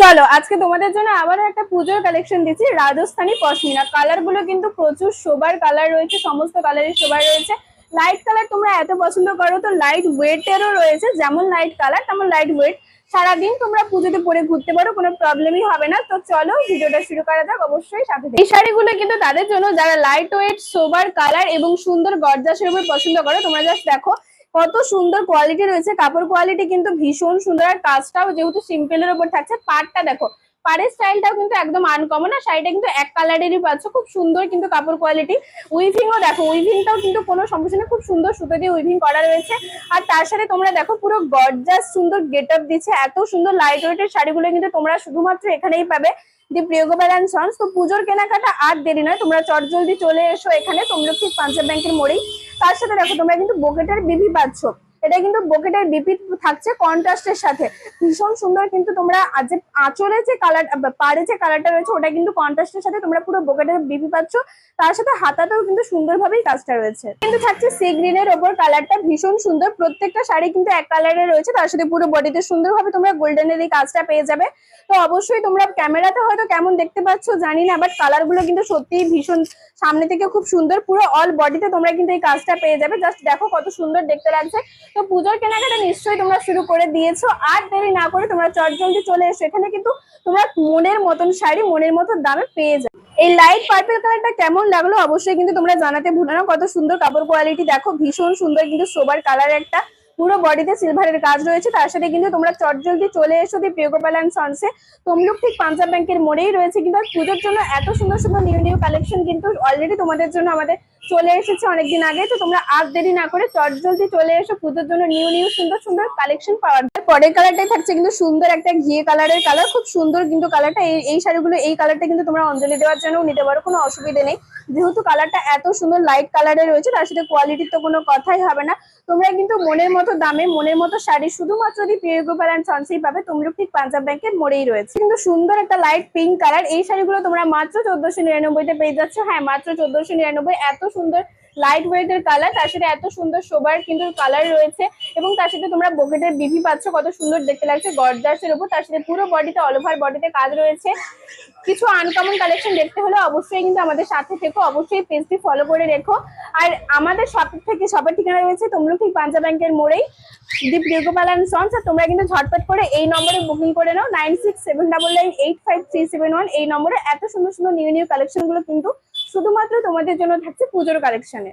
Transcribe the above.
চলো, আজকে তোমাদের জন্য আবারও একটা পুজোর কালেকশন দিচ্ছি, রাজস্থানী পশমিনা। কালারগুলো কিন্তু প্রচুর সোবার কালার রয়েছে, সমস্ত কালারের সোবার রয়েছে। লাইট কালার তোমরা এত পছন্দ করো তো লাইট ওয়েটেরও রয়েছে, যেমন লাইট কালার তেমন লাইট ওয়েট সারাদিন তোমরা পুজোতে পরে ঘুরতে পারো, কোনো প্রবলেমই হবে না। তো চলো, ভিডিওটা শুরু করা যাক, অবশ্যই সাথে এই শাড়িগুলো কিন্তু তাদের জন্য, যারা লাইট ওয়েট সোবার কালার এবং সুন্দর গর্জাসের উপর পছন্দ করো, তোমরা জাস্ট দেখো কত সুন্দর কোয়ালিটি রয়েছে। কাপড় কোয়ালিটি কিন্তু ভীষণ সুন্দর। আর কাজটাও যেহেতু সিম্পলের উপর থাকছে, পাড়টা দেখো, পাড়ের স্টাইলটাও কিন্তু একদম আনকমন আর শাড়িটা কিন্তু এক কালারেরই পাচ্ছ। খুব সুন্দর কিন্তু কাপড় কোয়ালিটি উইভিংও দেখো উইভিংটাও কিন্তু কোনো সমস্যা নেই, খুব সুন্দর সুতো দিয়ে উইভিং করা রয়েছে। আর তার সাথে তোমরা দেখো, পুরো গর্জাস সুন্দর গেট আপ দিচ্ছে। এত সুন্দর লাইট ওয়েটের শাড়িগুলো কিন্তু তোমরা শুধুমাত্র এখানেই পাবে। দি প্রিয়গোপাল অ্যান্ড সন্স তো পুজোর কেনাকাটা আর দেরি নয়, তোমরা চট জলদি চলে এসো এখানে। তোমরা ঠিক পাঞ্জাব ব্যাংকের মোড়েই। তার সাথে দেখো তোমরা কিন্তু বোকেটের বিবি পাচ্ছ। এটা কিন্তু বোকেটের বিপি থাকছে কন্ট্রাস্টের সাথে। ভীষণ সুন্দর কিন্তু তোমরা যে আঁচলে যে কালার পাড়ে যে কালারটা রয়েছে, ওটা কিন্তু কন্ট্রাস্টের সাথে তোমরা পুরো বোকেটের বিপি পাচ্ছ। তার সাথে হাতাতেও কিন্তু সুন্দরভাবেই কাজটা রয়েছে। কিন্তু থাকছে সি গ্রিনের ওপর কালারটা ভীষণ সুন্দর। প্রত্যেকটা শাড়ি কিন্তু এক কালারের রয়েছে। তার সাথে পুরো বডিতে সুন্দরভাবে তোমরা গোল্ডেনের এই কাজটা পেয়ে যাবে। তো অবশ্যই তোমরা ক্যামেরাতে হয়তো কেমন দেখতে পাচ্ছ, জানি না বাট কালারগুলো কিন্তু সত্যিই ভীষণ সামনে থেকে খুব সুন্দর। পুরো অল বডিতে তোমরা কিন্তু এই কাজটা পেয়ে যাবে। জাস্ট দেখো কত সুন্দর দেখতে লাগছে। তো পুজোর কেনাকাটা নিশ্চয়ই তোমরা শুরু করে দিয়েছ। আর দেরি না করে তোমরা চট জলদি চলে এসো। এখানে কিন্তু তোমরা মনের মতন শাড়ি, মনের মতন দামে পেয়ে যাবে। এই লাইট পার্পল কালারটা কেমন লাগল অবশ্যই কিন্তু তোমরা জানাতে ভুলো না। কত সুন্দর কাপড় কোয়ালিটি দেখো ভীষণ সুন্দর কিন্তু সোবার কালার একটা। পুরো বডিতে সিলভারের কাজ রয়েছে। তার সাথে কিন্তু তোমরা চট জলদি চলে এসো দি প্রিয়গোপাল অ্যান্ড সন্সে তমলুক ঠিক পাঞ্জাব ব্যাংকের মোড়েই রয়েছে। কিন্তু পুজোর জন্য এত সুন্দর সুন্দর নিউ নিউ কালেকশন কিন্তু অলরেডি তোমাদের জন্য আমাদের চলে এসেছে অনেকদিন আগে, তো তোমরা আর দেরি না করে চট জলদি চলে এসো, পুজোর জন্য নিউ নিউ সুন্দর সুন্দর কালেকশন পাওয়ার। পরের কালারটাই থাকছে কিন্তু সুন্দর একটা ঘিয়ে কালারের কালার খুব সুন্দর কিন্তু কালারটা এই শাড়িগুলো, এই কালারটা কিন্তু তোমরা অঞ্জলি দেওয়ার জন্য নিতে পারো, কোনো অসুবিধা নেই। যেহেতু কালারটা এত সুন্দর লাইট কালারের রয়েছে, তার সাথে কোয়ালিটির তো কোনো কথাই হবে না। তোমরা কিন্তু মনের মতো দামে, মনের মতো শাড়ি শুধুমাত্র যদি পিওর গ্রুপার অ্যান্ড সন্সেই পাবে তমলুক ঠিক পাঞ্জাব ব্যাংকের মোড়েই রয়েছে। কিন্তু সুন্দর একটা লাইট পিঙ্ক কালার এই শাড়িগুলো তোমরা মাত্র চোদ্দশো নিরানব্বইতে পেয়ে যাচ্ছ। হ্যাঁ মাত্র চোদ্দশো নিরানব্বই, এত সুন্দর লাইট ওয়েটের কালার তার সাথে এত সুন্দর সোবার কিন্তু কালার রয়েছে এবং তার সাথে তোমরা বকেটের বিভি পাচ্ছ, কত সুন্দর দেখতে লাগছে গর্জাসের উপর। তার সাথে পুরো বডিতে অল ওভার বডিতে কাজ রয়েছে। কিছু আনকমন কালেকশন দেখতে হলে অবশ্যই কিন্তু আমাদের সাথে থেকো, অবশ্যই পেজটি ফলো করে রেখো। আর আমাদের শপ থেকে শপের ঠিকানা রয়েছে তোমরা ঠিক পাঞ্জাব ব্যাংকের মোড়েই। দি প্রিয়গোপাল অ্যান্ড সন্স আর তোমরা কিন্তু ঝটপট করে এই নম্বরে বুকিং করে নাও। Nine six seven double nine eight five three seven one এই নম্বরে এত সুন্দর সুন্দর নিউ নিউ কালেকশনগুলো কিন্তু শুধুমাত্র তোমাদের জন্য থাকছে পুজোর কালেকশনে